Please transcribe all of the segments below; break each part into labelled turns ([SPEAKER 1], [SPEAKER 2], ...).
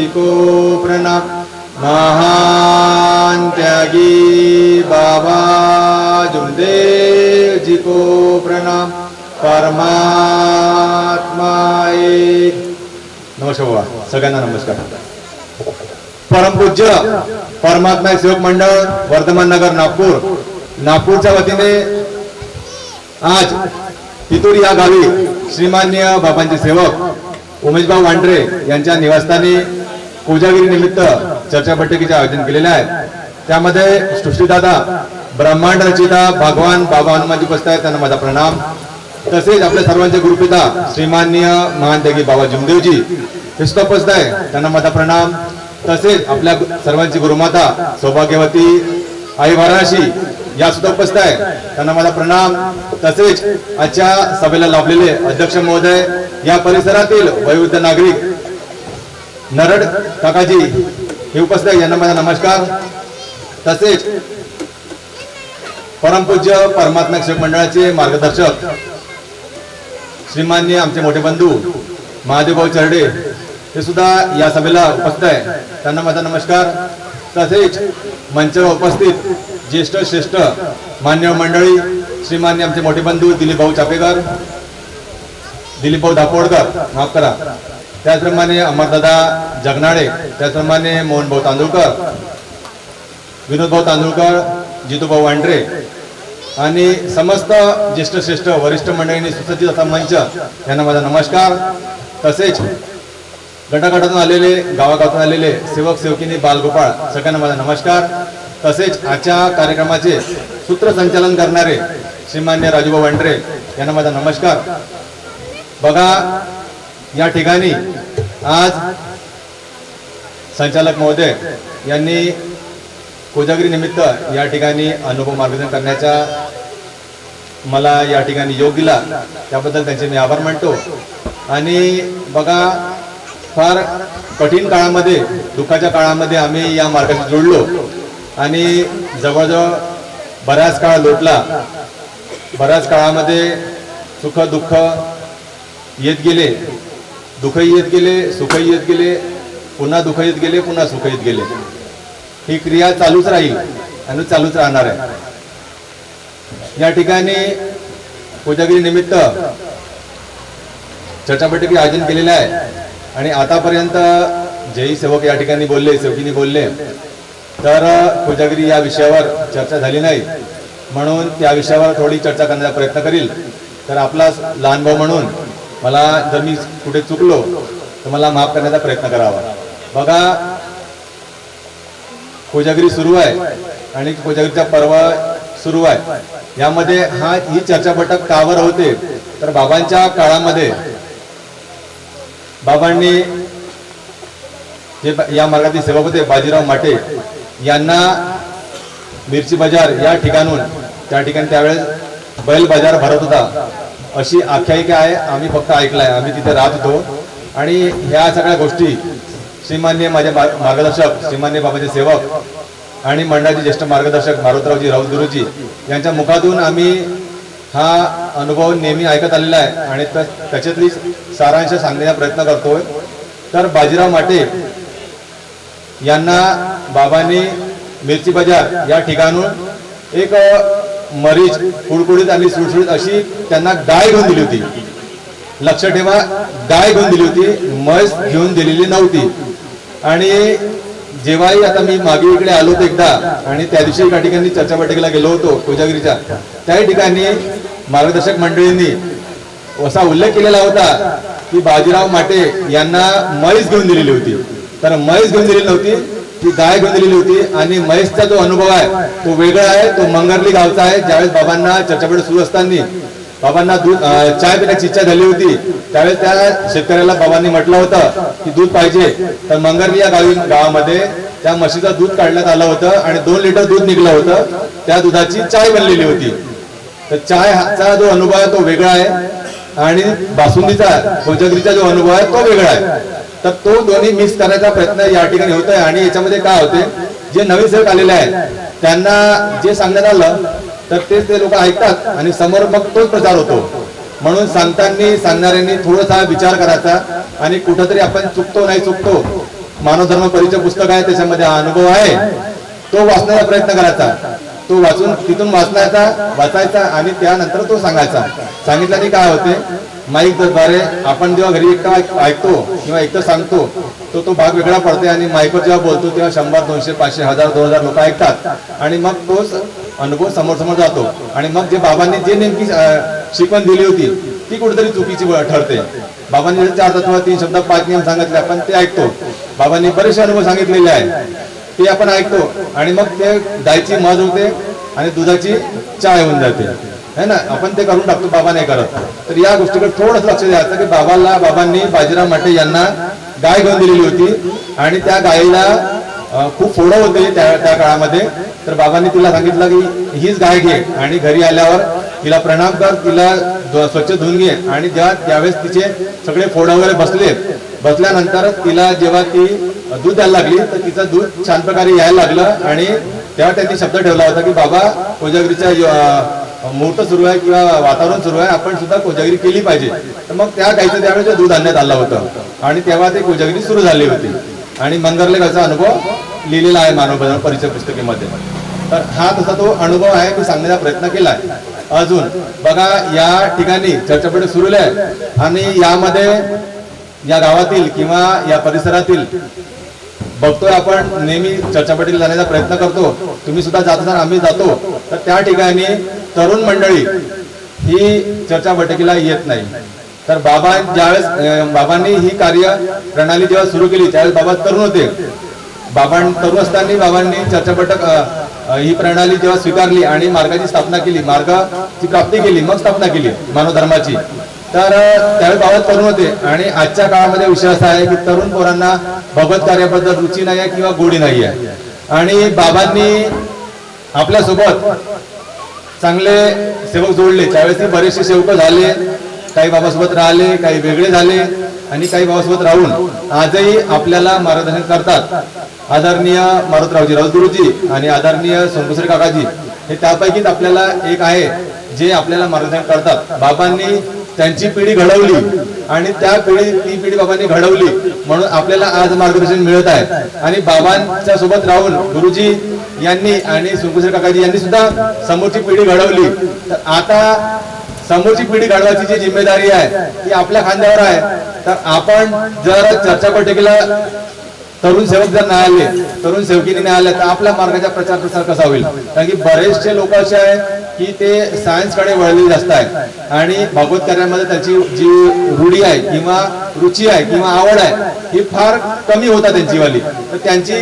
[SPEAKER 1] जी को महान त्यागी बाबा जुमदेव जी को प्रणाम परमात्मा एक नमस्कार बाबा सगळ्यांना नमस्कार. परमपूज्य परमात्मा सेवक मंडळ वर्धमान नगर नागपूर. नागपूरच्या वतीने आज तितूर या गावी श्रीमान्य बाबांचे सेवक उमेशभाऊ वांढरे यांच्या निवासस्थानी कोजागिरी निमित्त चर्चा बैठकीचे आयोजन केलेले आहे त्यामध्ये सृष्टीदादा ब्रह्मांड रचिता भगवान बाबा हनुमानजी उपस्थित आहेत त्यांना माझा प्रणाम. तसेच आपल्या सर्वांचे गुरुपिता श्रीमान्य महानदेगी बाबा जुमदेवजी हे सुद्धा उपस्थित आहे त्यांना माझा प्रणाम. तसेच आपल्या सर्वांची गुरुमाता सौभाग्यवती आई वाराणसी या सुद्धा उपस्थित आहे त्यांना माझा प्रणाम. तसेच आजच्या सभेला लाभलेले अध्यक्ष महोदय या परिसरातील वैविध्य नागरिक नरड काकाजी हे उपस्थित आहे यांना माझा नमस्कार. तसेच परमपूज्य परमात्मा शिक्षक मंडळाचे मार्गदर्शक श्रीमान्य आमचे मोठे बंधू महादेवभाऊ चरडे हे सुद्धा या सभेला उपस्थित आहे त्यांना माझा नमस्कार. तसेच मंचावर उपस्थित ज्येष्ठ श्रेष्ठ मान्य मंडळी श्रीमान्य आमचे मोठे बंधू दिलीप भाऊ चापेकर दिलीप भाऊ दापोडकर माफ करा. त्याचप्रमाणे अमरदादा जगनाळे त्याचप्रमाणे मोहनभाऊ तांदुळकर तांदूळकर विनोद तांदूळकर जितूभाऊ वांड्रे आणि समस्त ज्येष्ठ श्रेष्ठ वरिष्ठ मंडळींनी सुसज्जित असा मंच यांना माझा नमस्कार. तसेच गटागटातून आलेले गावागावातून आलेले सेवक सेवकिनी बालगोपाळ सगळ्यांना माझा नमस्कार. तसेच आजच्या कार्यक्रमाचे सूत्रसंचालन करणारे श्रीमान्य राजूभाऊ वांड्रे यांना माझा नमस्कार. बघा या ठिकाणी आज संचालक महोदय यांनी कोजागिरी निमित्त या ठिकाणी अनुभव मार्गदर्शन करण्याच्या मला या ठिकाणी योग दिला. त्याबद्दल त्यांचे मी आभार मानतो. आणि बघा फार कठीण काळामध्ये दुःखाच्या काळामध्ये आम्ही या मार्गाशी जोडलो आणि जवळजवळ बराच काळ लोटला. बऱ्याच काळामध्ये सुख दुःख येत गेले. दुःखही येत गेले सुखही येत गेले पुन्हा दुःख येत गेले पुन्हा सुख येत गेले. ही क्रिया चालूच राहील आणि चालूच राहणार आहे. या ठिकाणी कोजागिरी निमित्त चर्चा आयोजन केलेलं आहे. आणि आतापर्यंत जेही सेवक या ठिकाणी बोलले सेवकीने बोलले तर कोजागिरी या विषयावर चर्चा झाली नाही. म्हणून त्या विषयावर थोडी चर्चा करण्याचा प्रयत्न करील. तर आपला लहान भाऊ म्हणून मला जर मी कुठे चुकलो तर मला माफ करण्याचा प्रयत्न करावा. बघा कोजागिरी सुरू आहे आणि कोजागिरीचा पर्व सुरू आहे. यामध्ये हा ही चर्चापटक कावर होते. तर बाबांच्या काळामध्ये बाबांनी जे या मार्गातील सेवक होते बाजीराव माटे यांना मिरची बाजार या ठिकाणून त्या ठिकाणी त्यावेळेस बैल बाजार भरत होता. अशी आख्यायिका आहे आम्ही फक्त ऐकलाय आम्ही तिथे राहत होतो. आणि ह्या सगळ्या गोष्टी श्रीमान्य माझे मार्गदर्शक श्रीमान्य बाबाचे सेवक आणि मंडळाचे ज्येष्ठ मार्गदर्शक मारुतरावजी राऊत गुरुजी यांच्या मुखातून आम्ही हा अनुभव नेहमी ऐकत आलेला आहे आणि त्याच्यातली सारांश सांगण्याचा प्रयत्न करतोय. तर बाजीराव माटे यांना बाबांनी मिरची बाजार या ठिकाणून एक मरीच कुडकुडीत आणि सुळसुळीत अशी त्यांना गाय घेऊन दिली होती. लक्ष ठेवा गाय घेऊन दिली होती म्हैस घेऊन दिलेली नव्हती. आणि जेव्हाही आता मी मागे इकडे आलो होतो एकदा आणि त्या दिवशी एका ठिकाणी चर्चा बैठकीला गेलो होतो कोजागिरीच्या त्याही ठिकाणी मार्गदर्शक मंडळींनी असा उल्लेख केलेला होता की बाजीराव माटे यांना म्हैस घेऊन दिलेली होती. तर म्हैस घेऊन दिलेली नव्हती ती गाय घेऊन दिलेली होती आणि म्हैसचा जो अनुभव आहे तो वेगळा आहे तो मंगरली गावचा आहे. ज्यावेळेस बाबांना चर्चापेठ सुरू असताना बाबांना दूध चाय पिण्याची इच्छा झाली होती त्यावेळेस त्या शेतकऱ्याला बाबांनी म्हटलं होतं की दूध पाहिजे. तर मंगरली या गावी गावामध्ये त्या म्हशीचं दूध काढण्यात आलं होतं आणि दोन लिटर दूध निघलं होतं. त्या दुधाची चाय बनलेली होती. तर चाय चा जो अनुभव आहे तो वेगळा आहे. आणि बासुंदीचा कोजगरीचा जो अनुभव आहे तो वेगळा आहे. तर तो दोन्ही मिक्स करायचा प्रयत्न या ठिकाणी होतोय. आणि याच्यामध्ये काय होते जे नवीन सेवक आलेले आहेत त्यांना जे सांगण्यात आलं तर तेच ते लोक ऐकतात आणि समोर मग तोच प्रचार होतो. म्हणून सांगताना सांगणाऱ्यांनी थोडासा विचार करायचा आणि कुठंतरी आपण चुकतो नाही चुकतो मानव धर्म परिचय पुस्तक आहे त्याच्यामध्ये हा अनुभव आहे. तो वाचण्याचा प्रयत्न करायचा. तो वाचून तिथून वाचण्याचा वाचायचा आणि त्यानंतर तो सांगायचा. सांगितल्याने काय होते? माईकद्वारे आपण जेव्हा घरी एकटा ऐकतो किंवा एकटं सांगतो तो तो भाग वेगळा पडते आणि माईकवर जेव्हा बोलतो तेव्हा शंभर दोनशे पाचशे हजार दोन हजार लोक ऐकतात. आणि मग तोच अनुभव समोर समोर जातो. आणि मग जे बाबांनी जे नेमकी शिकवण दिली होती ती कुठेतरी चुकीची ठरते. बाबांनी चार तत्व तीन शब्द पाच नियम सांगितले आपण ते ऐकतो. बाबांनी बरेचसे अनुभव सांगितलेले आहेत. ते आपण ऐकतो आणि मग ते गायची मज होते आणि दुधाची चाय होऊन जाते. है ना? आपण ते करून टाकतो बाबा नाही करत. तर या गोष्टीकडे थोडंसं लक्ष द्यायचं की बाबाला बाबांनी बाजीराव माटे यांना गाय घेऊन दिलेली होती आणि त्या गायीला खूप फोडं होते त्या त्या काळामध्ये. तर बाबांनी तिला सांगितलं की हीच गाय घे आणि घरी आल्यावर तिला प्रणाम कर तिला स्वच्छ धुवून घे आणि जेव्हा त्यावेळेस तिचे सगळे फोड वगैरे बसले बसल्यानंतर तिला जेव्हा ती दूध द्यायला लागली तर तिचं दूध छान प्रकारे यायला लागलं आणि तेव्हा त्यांनी शब्द ठेवला होता की बाबा कोजागिरीच्या मुहूर्त सुरू आहे किंवा वातावरण सुरू आहे आपण सुद्धा कोजागिरी केली पाहिजे. तर मग त्या गायचं त्यावेळेस दूध आणण्यात आलं होतं. आणि तेव्हा ते कोजागिरी सुरू झाली होती. आणि मंगरलेखाचा अनुभव लिहिलेला आहे मानव परिचय पुस्तकेमध्ये. तर हा तसा तो अनुभव आहे मी सांगण्याचा प्रयत्न केला आहे. अजून बघा या ठिकाणी चर्चापीठ सुरू आहे आणि यामध्ये या गावातील किंवा या परिसरातील बघतोय आपण नेहमी चर्चापटीला जाण्याचा प्रयत्न करतो. तुम्ही सुद्धा जात असाल आम्ही जातो. तर त्या ठिकाणी तरुण मंडळी ही चर्चा बैठकीला येत नाही. तर बाबा ज्यावेळेस बाबांनी ही कार्य प्रणाली जेव्हा सुरू केली त्यावेळेस बाबा तरुण होते. बाबां तरुण असताना बाबांनी चर्चा बैठक ही प्रणाली जेव्हा स्वीकारली आणि मार्गाची स्थापना केली मार्गाची प्राप्ती केली मग स्थापना केली मानव धर्माची तर त्यावेळी बाबत तरुण होते. आणि आजच्या काळामध्ये विषय असा आहे की तरुण पोरांना भगवत कार्याबद्दल रुची नाही आहे किंवा गोडी नाही आहे आणि बाबांनी आपल्यासोबत चांगले सेवक जोडले. त्यावेळेस ते बरेचसे सेवक झाले. काही बाबासोबत राहिले काही वेगळे झाले आणि काही बाबासोबत राहून आजही आपल्याला मार्गदर्शन करतात. आदरणीय मारुतरावजी राऊतगुरुजी आणि आदरणीय सोनकुसरे काकाजी हे त्यापैकीच आपल्याला एक आहे जे आपल्याला मार्गदर्शन करतात. बाबांनी त्यांची पिढी घडवली. आणि त्या पिढी ती पिढी बाबांनी घडवली. म्हणून आपल्याला आज मार्गदर्शन मिळत आहे. आणि बाबांच्या सोबत राहून गुरुजी यांनी आणि सुंकुसरे काकाजी यांनी सुद्धा समोरची पिढी घडवली. तर आता समोरची पिढी घडवायची जी जिम्मेदारी आहे ती आपल्या खांद्यावर आहे. तर आपण जर चर्चा बैठकीला तरुण सेवक जर नाही आले तरुण सेवकीने नाही आले तर आपल्या मार्गाचा प्रचार प्रसार कसा होईल? कारण की बरेचसे लोक असे आहे की ते सायन्सकडे वळले जास्त आहे आणि भागवत कार्यामध्ये त्याची जी रूढी आहे किंवा रुची आहे किंवा आवड आहे ही फार कमी होता त्यांचीवाली. तर त्यांची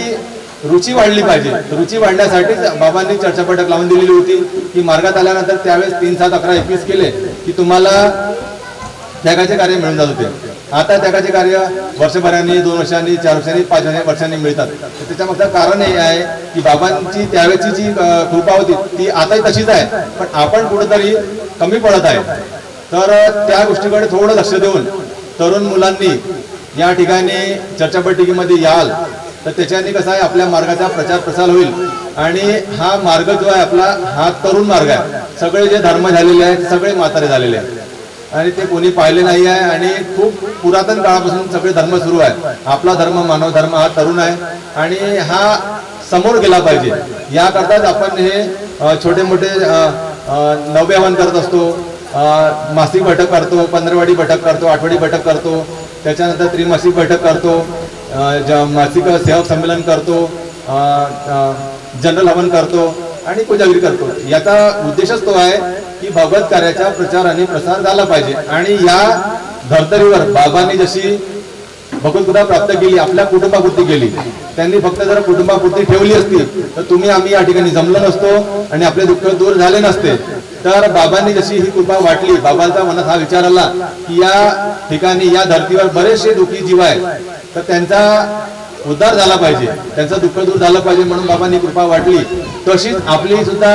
[SPEAKER 1] रुची वाढली पाहिजे. रुची वाढण्यासाठीच बाबांनी चर्चापटक लावून दिलेली होती की मार्गात आल्यानंतर त्यावेळेस तीन सात अकरा एकवीस केले की तुम्हाला त्यागाचे कार्य मिळून जात होते. आता त्यागाचे कार्य वर्षभरांनी दोन वर्षांनी चार वर्षांनी पाच वर्षांनी मिळतात. त्याच्यामागचं कारण हे आहे की बाबांची त्यावेळेची जी कृपा होती ती आताही तशीच आहे. पण आपण कुठेतरी कमी पडत आहे. तर त्या गोष्टीकडे थोडं लक्ष देऊन तरुण मुलांनी या ठिकाणी चर्चा बैठकीमध्ये याल तर त्याच्याने कसं आहे आपल्या मार्गाचा प्रचार प्रसार होईल. आणि हा मार्ग जो आहे आपला हा तरुण मार्ग आहे. सगळे जे धर्म झालेले आहेत सगळे म्हातारे झालेले आहेत. आणि ते कोणी पाहिले नाही आहे आणि खूप पुरातन काळापासून सगळे धर्म सुरू आहे. आपला धर्म मानव धर्म हा तरुण आहे आणि हा समोर गेला पाहिजे. याकरताच आपण हे छोटे मोठे नव्यावन नववे हवन करत असतो. मासिक बैठक करतो पंधरवाडी बैठक करतो आठवडी बैठक करतो त्याच्यानंतर त्रिमासिक बैठक करतो ज- मासिक सेवक संमेलन करतो जनरल हवन करतो आणि कोजागिरी करतो. याचा उद्देशच तो आहे की भगवत कार्याचा प्रचार आणि प्रसार झाला पाहिजे. आणि या धर्तरीवर बाबांनी जशी भगवतगीता प्राप्त केली आपल्या कुटुंबापुरती केली त्यांनी फक्त जर कुटुंबापुरती ठेवली असती तर तुम्ही आम्ही या ठिकाणी जमलो नसतो आणि आपले दुःख दूर झाले नसते. तर बाबांनी जशी ही कृपा वाटली बाबांचा मनात हा विचार आला की या ठिकाणी या धर्तीवर बरेचसे दुःखी जीव आहेत. तर त्यांचा उद्धार झाला पाहिजे. त्यांचं दुःख दूर झालं पाहिजे म्हणून बाबांनी कृपा वाटली. तशीच आपली सुद्धा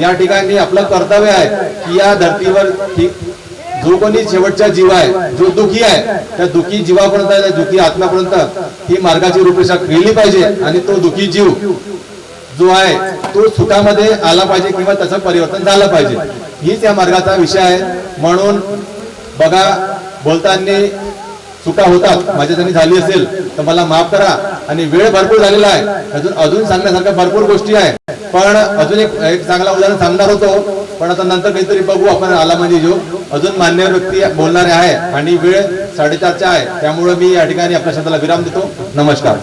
[SPEAKER 1] या ठिकाणी आपलं कर्तव्य आहे की या धर्तीवर जो कोणी शेवटचा जीव आहे जो दुखी आहे त्या दुखी जीवापर्यंत त्या दुखी आत्म्यापर्यंत ही मार्गाची रूपरेषा केली पाहिजे आणि तो दुखी जीव जो आहे तो सुखामध्ये आला पाहिजे किंवा त्याचं परिवर्तन झालं पाहिजे. हीच या मार्गाचा विषय आहे. म्हणून बघा बोलताना चुका होतात. माझ्या त्यांनी झाली असेल तर मला माफ करा. आणि वेळ भरपूर झालेला आहे. अजून अजून सांगण्यासारख्या भरपूर गोष्टी आहे. पण अजून एक एक चांगला उदाहरण सांगणार होतो. पण आता नंतर काहीतरी बघू आपण आला म्हणजे जो अजून मान्य व्यक्ती बोलणारे आहे आणि वेळ साडेचारच्या आहे. त्यामुळे मी या ठिकाणी आपल्या शब्दाला विराम देतो. नमस्कार.